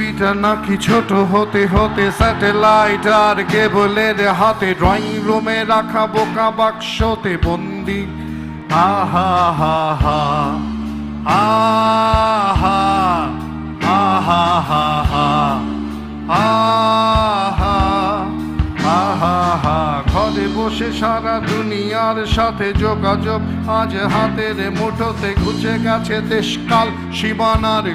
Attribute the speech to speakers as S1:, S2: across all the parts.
S1: পৃথিবীটা নাকি ছোট হতে হতে স্যাটেলাইট আর কেবলের হাতে ড্রয়িং রুমে রাখা বোকা বাক্সতে বন্দি। আহা হা হা আহা আহা হা। হা আহা আহা হা। ঘরে বসে সারা দুনিয়ার সাথে যোগাযোগ। আজ হাতের মুঠোতে ঘুচে গেছে দেশকাল, সীমানার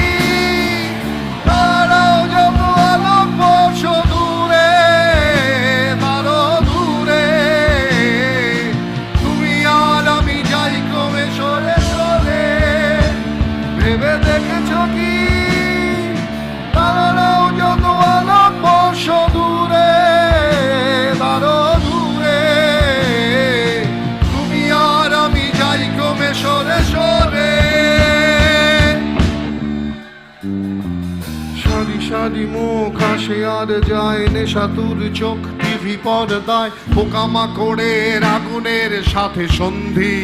S1: আর যায় নেশাতুর চোখ টিভি পর্দায় পোকামাকড়ের আগুনের সাথে সন্ধি।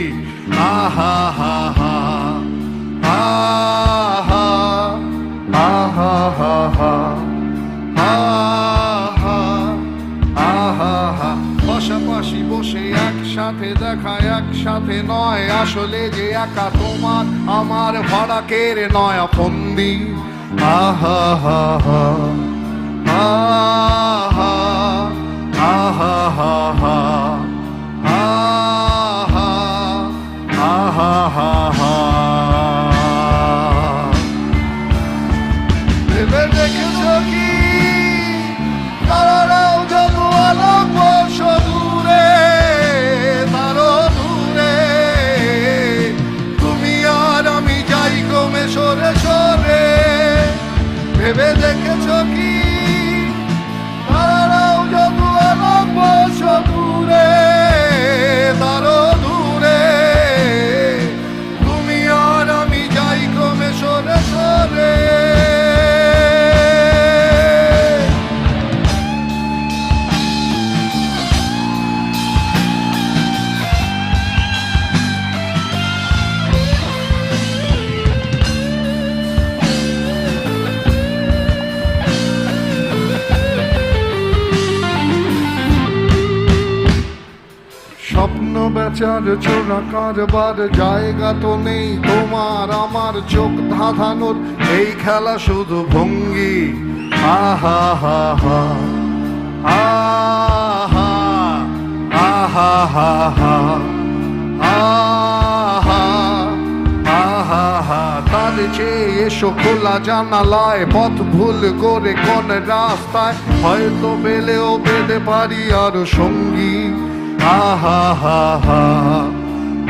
S1: আহা হা হা আহা আহা হা হা আহা আহা হা পাশাপাশি বসে একসাথে দেখা, একসাথে নয়। আসলে যে একা তোমার আমার ভাড়াকের নয়া ফন্দি। আহা হা হা। আহা আহা হা হা আহা কারবার জায়গা তো নেই তোমার আমার চোখ ধাঁধানোর। এই খেলা শুধু ভঙ্গি। আহা হা হা আহা আহা হা হা আহা আহা হা তার চেয়ে এসো খোলা জানালায়, পথ ভুল করে কোন রাস্তায়। হয়তো পেলেও পেতে পারি আরও সঙ্গী। আহা হা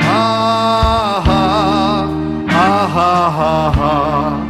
S1: হা আহা আহা হা হা আহা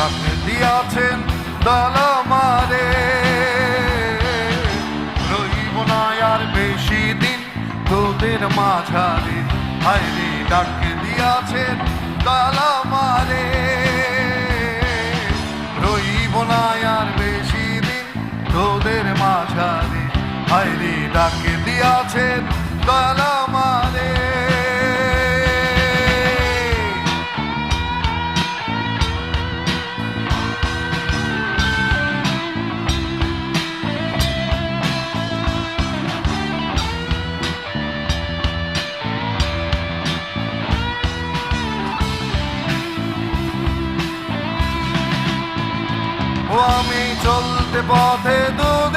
S1: ডাকে দিয়াছেন দলমারে রইব না আর বেশি দিন তোদের মাঝারে। হাইরে ডাকে দিয়াছেন দলমারে রইব না আর বেশি দিন তোদের মাঝারে। হাইরে ডাকে দিয়াছেন দলমারে পথে দুদিন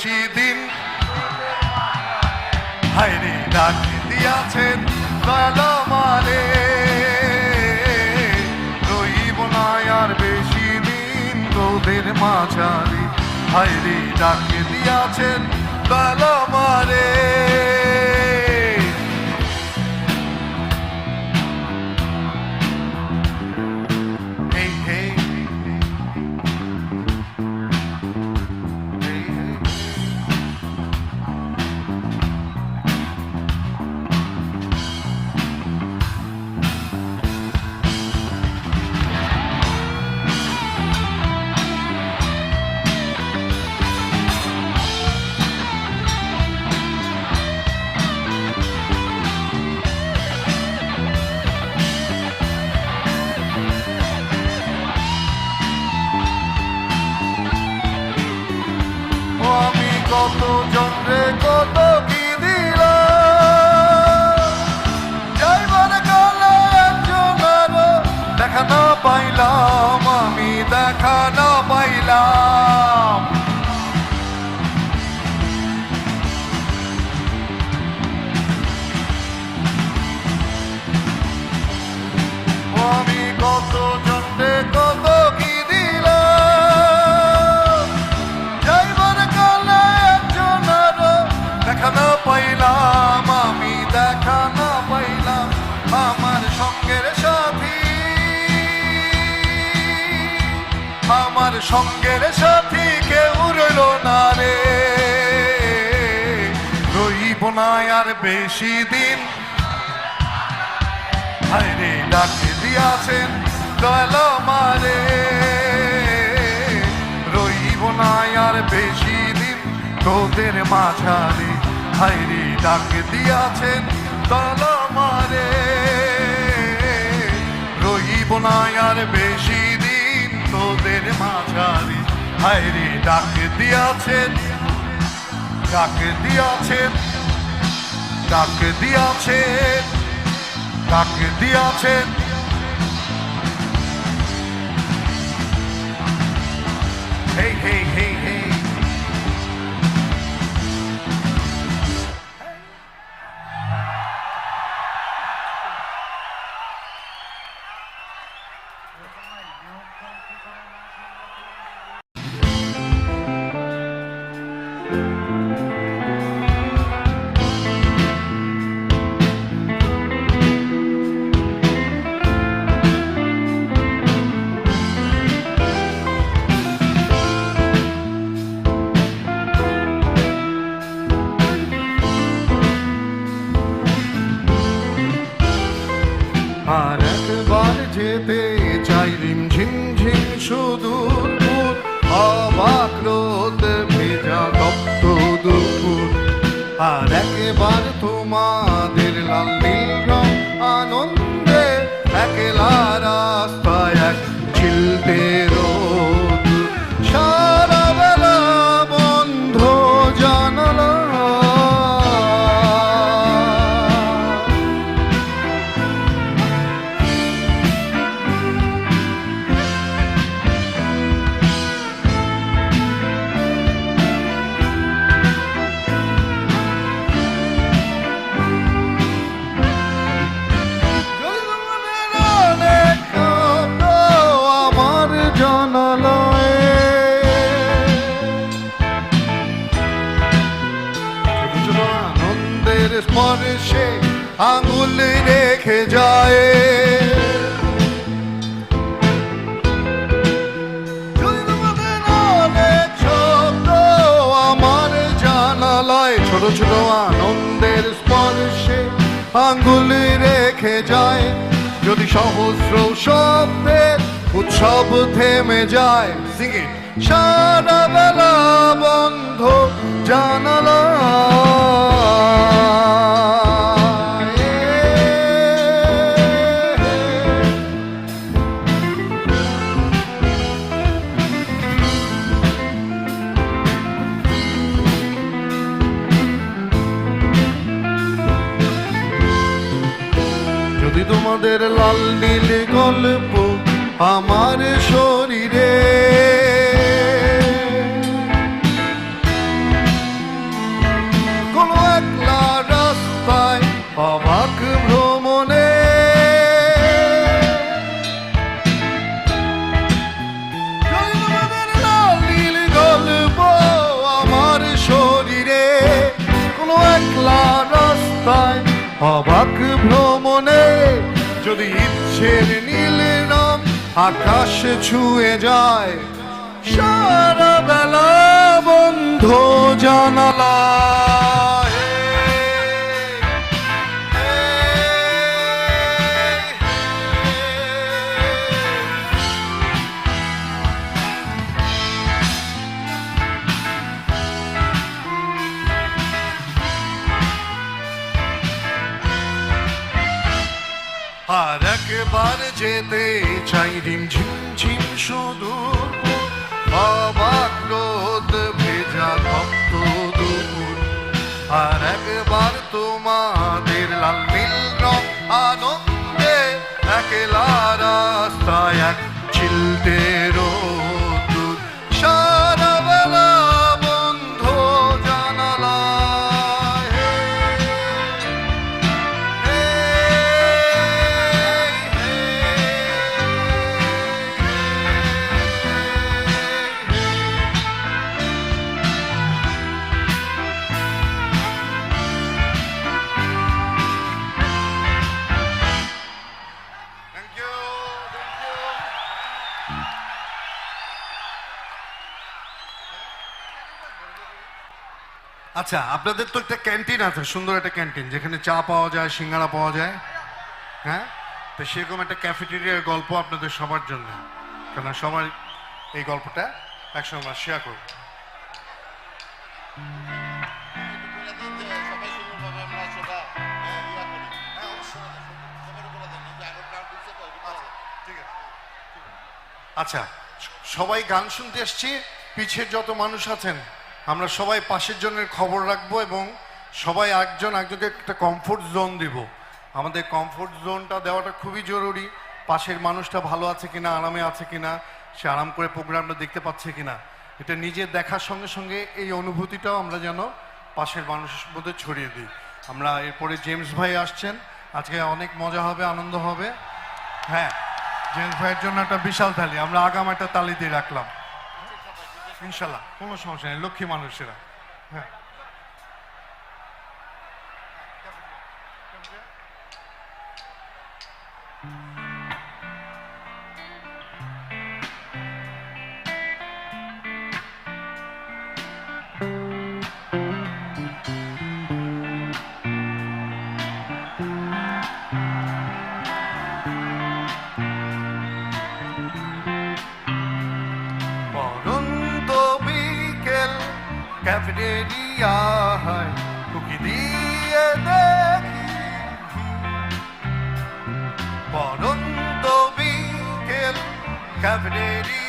S1: বেশি দিন। হাইরে ডাক দিয়াছেন মারে। রইব না আর বেশি দিন তোদের মাঝারি। হাইরে ডাক দিয়াছেন মারে। সঙ্গের সাথী কেউ রইল না রে। রইব না আর বেশি দিন। হায়রে ডাকে দিয়াছেন দয়াল মারে রইব না আর বেশি দিন তোদের মাঝারে। হায়রে ডাকে দিয়াছেন দয়াল মারে রইব না আর বেশি তোদের মাঝারি। হায়রে ডাকে দিয়াছেন। ডাকে দিয়াছেন। ডাকে দিয়াছেন। ডাকে দিয়াছেন। হেই হেই হেই হেই। আঙ্গুল রেখে যায়। যদি সহস্র শব্দের উৎসব থেমে যায় সিঙ্গে সারা বেলা বন্ধ জানালা। আমার শরীরে। কোনো একলা রাস্তায় অবাক ভ্রমণে। নীল গল্প আমার শরীরে। কোনো একলা রাস্তায় অবাক ভ্রমণে। যদি রং আকাশ ছুঁয়ে যায়। সারা বেলা বন্ধ জানালা। আর একবার যেতে চাই রিম ঝিম ঝিম সুদূর। অবাক রোদ ভেজা ভক্ত দূর। আর একবার তোমাদের লাল নীল রং আনন্দে একলা রাস্তায় এক চিলতে আচ্ছা আপনাদের তো একটা ক্যান্টিন আছে, সুন্দর একটা ক্যান্টিন, যেখানে চা পাওয়া যায়, সিঙ্গারা পাওয়া যায় হ্যাঁ? তো সেরকম একটা ক্যাফেটেরিয়ার গল্প আপনাদের সবার জন্য। কেন সবার এই গল্পটা একসঙ্গে আমরা শেয়ার করব। আচ্ছা সবাই গান শুনতে এসছি, পিছের যত মানুষ আছেন আমরা সবাই পাশের জনের খবর রাখব এবং সবাই একজন একজনকে একটা কমফোর্ট জোন দিব। আমাদের কমফোর্ট জোনটা দেওয়াটা খুবই জরুরি। পাশের মানুষটা ভালো আছে কিনা, আরামে আছে কিনা, সে আরাম করে প্রোগ্রামটা দেখতে পাচ্ছে কিনা। এটা নিজে দেখার সঙ্গে সঙ্গে এই অনুভূতিটাও আমরা যেন পাশের মানুষের মধ্যে ছড়িয়ে দিই। আমরা এরপরে জেমস ভাই আসছেন। আজকে অনেক মজা হবে, আনন্দ হবে। হ্যাঁ জেমস ভাইয়ের জন্য একটা বিশাল তালি আমরা আগাম একটা তালি দিয়ে রাখলাম। ইনশাল্লাহ কোনো সমস্যা নেই লক্ষ্মী মানুষেরা। হ্যাঁ। ক্যাফেটেরিয়ায় কুকি দিয়ে দেখি। পরন্ত বিকেল ক্যাফেটেরিয়ায়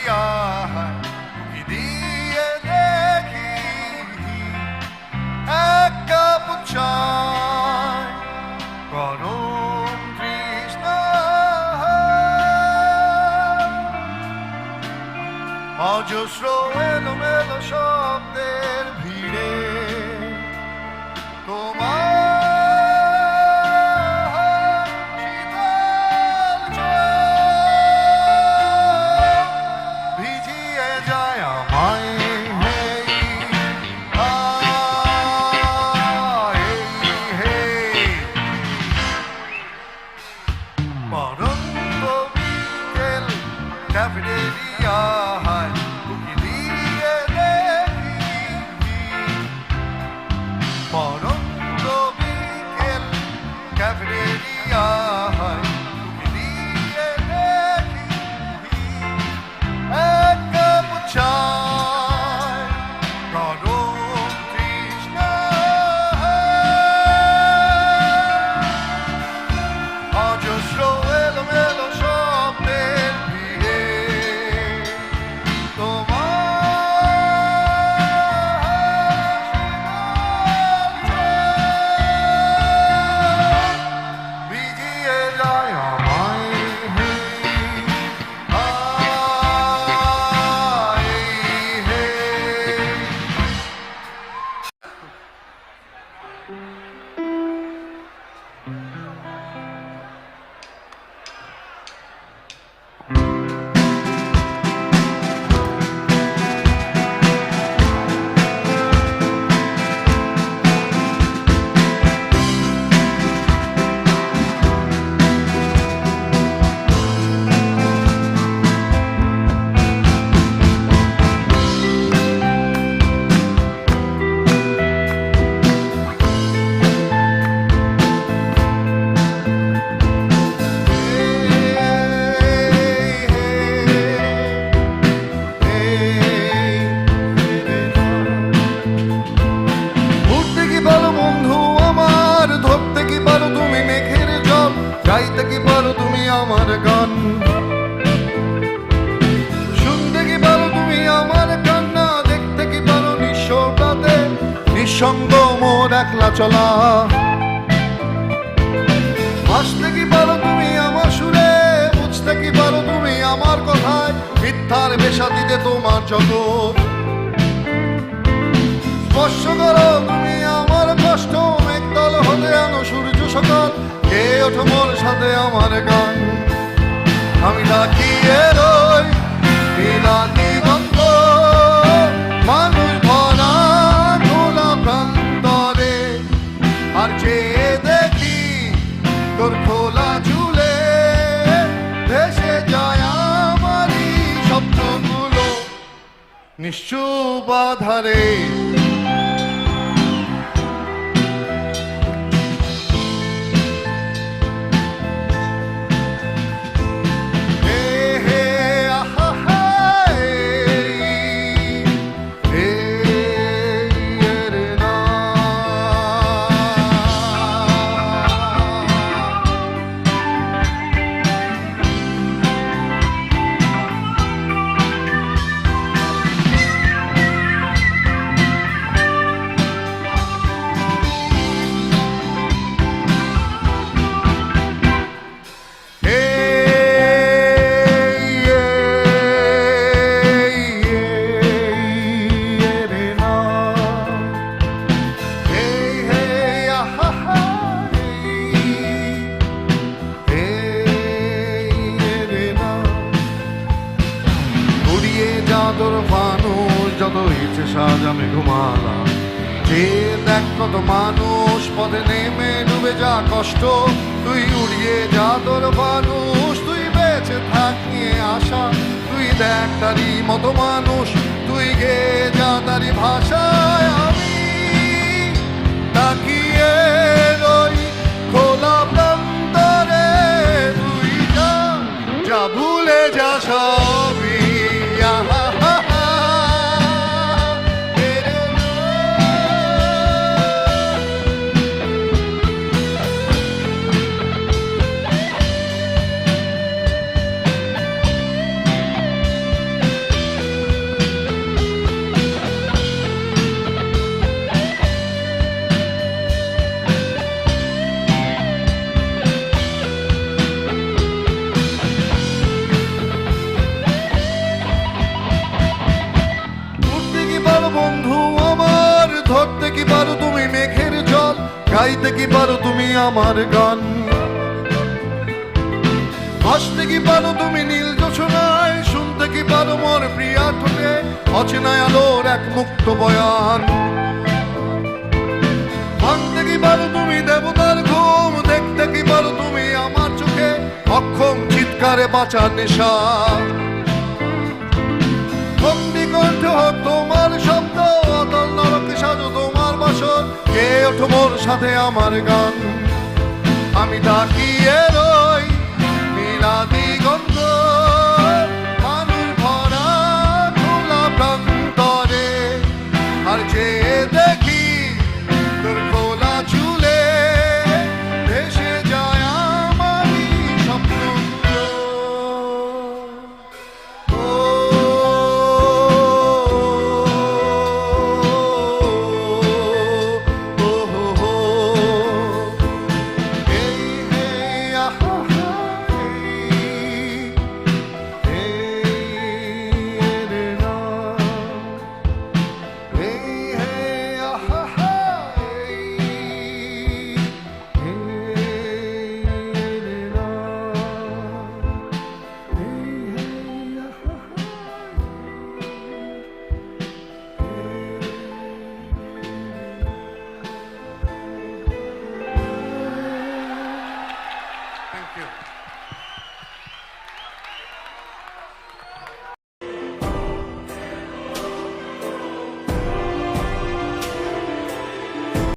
S1: হাসতে কি পারো তুমি আমার সুরে? বুঝতে কি পারো তুমি আমার কথায়? মিথ্যার বেশা দিতে তোমার জগৎ স্পর্শ করো তুমি আমার কষ্ট। মেঘদল হতে আনো সূর্য সকাল। কে ওঠো মোর সাথে আমার গান? আমি তাকিয়ে রই নীলা দিগন্ত মানুষ নিশ্চুপ আধারে ইচ্ছে সাজ আমি ঘুমালাম। দেখ কত মানুষ, পথে নেমে ডুবে যা কষ্ট। তুই উড়িয়ে যা তোর মানুষ, তুই বেঁচে থাক নিয়ে আসা তুই দেখ তারি মতো মানুষ, তুই গে যা তারি ভাষায় আমি। তাকিয়ে রই খোলা প্রান্তরে, তুই যা যা ভুলে যা সবই আমার গান। হাসতে কি পারো তুমি নীল যোছনায় শুনতে কি পারো মোর প্রিয়া ঠোঁটে? অচেনায় আলোর এক মুক্ত বয়ান। ভাঙতে কি পারো তুমি দেবতার ঘুম, দেখতে কি পারো তুমি আমার চোখে? অক্ষম চিৎকারে বাঁচার নেশা। বন্দি কণ্ঠ হোক তোমার শব্দ, অতল নরকে সাজো তোমার বাসর। কে ওঠো মোর সাথে আমার গান। আমি তাকিয়ে রই নীলাদি গন্ধ